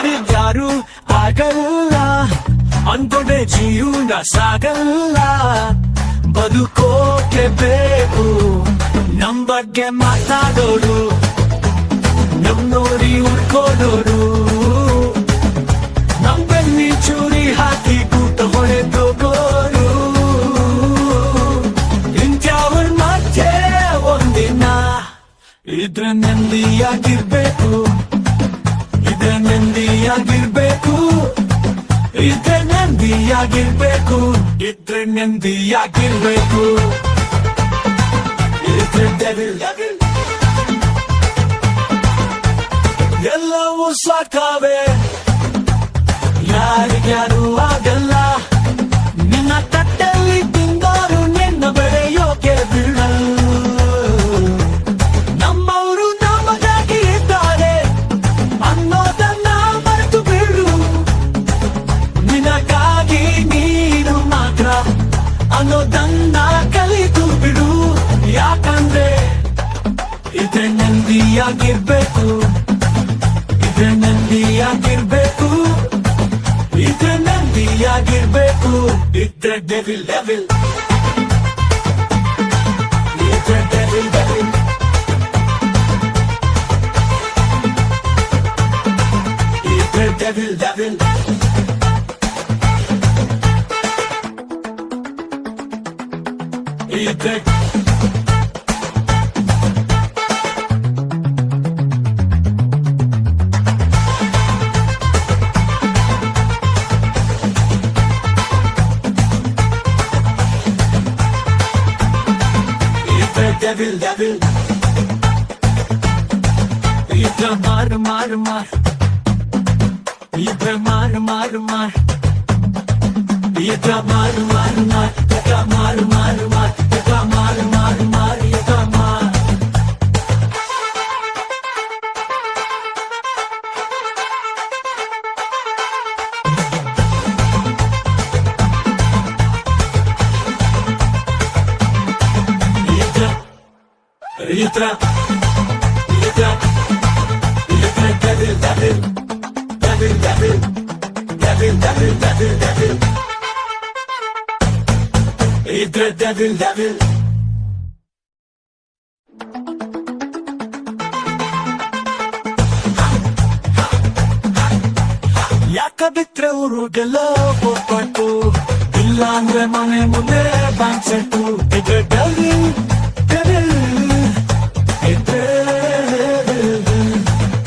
ಯಾರಿದ್ಯಾರು ಆಗಲ್ಲ? ಅಂದ್ಕೊಂಡೆ ಜೀವನ ಸಾಗಲ್ಲ. ಬದುಕೋಕೆ ಬೇಕು. ನಮ್ ಬಗ್ಗೆ ಮಾತಾಡೋರು, ನಮ್ ನೋಡಿ ಉಳ್ಕೊಳ್ಳೋರು ನಮ್ ಚೂರಿ ಹಾಕಿ ಕೂತ ಹೊಡೆದೋಗೋರು ಇಂಥವ್ರ ಮಧ್ಯೆ ಒಂದಿನ ಇದ್ರ ನೆಮ್ಮದಿಯಾಗಿರ್ಬೇಕು. ಇದ್ರೆ ನೆಮ್ಮದಿಯಾಗಿರ್ಬೇಕು ಇದ್ರೆ ನೆಮ್ಮದಿಯಾಗಿರ್ಬೇಕು ಇದ್ರೆ ನೆಮ್ಮದಿಯಾಗಿರ್ಬೇಕು. ಎಲ್ಲವೂ ಸಾಕಾವೆ. ಯಾರಿಗ್ಯಾರು ಆಗಲ್ಲ ನೆಮ್ಮದಿಯಾಗಿರ್ಬೇಕು ಇದ್ರೆ ನೆಮ್ಮದಿಯಾಗಿರ್ಬೇಕು ಇದ್ರೆ ನೆಮ್ಮದಿಯಾಗಿರ್ಬೇಕು ಇದ್ರೆ ಡೆವಿಲ್ ಡೆವಿಲ್ ಇದ್ರೆ ಡೆವಿಲ್ ಡೆವಿಲ್ ಇದ್ರೆ ಡೆವಿಲ್ ಡೆವಿಲ್ ಇದ್ರೆ devil devil. Itre mar mar mar. Itre mar mar mar. Itre mar mar mar. Itre mar mar mar. Itre mar mar Itre Itre Itre devil devil Devil devil Devil devil devil devil Itre devil devil ಯಾಕ ಬಿಟ್ರೆ ಊರುಗೆಲ್ಲ ಹೋಗ್ಬೇಕು ಇಲ್ಲ ಅಂದ್ರೆ ಮನೆ ಮುಂದೆ bank set ಇದ್ರೆ ಡಲ್ಲಿಂಗ್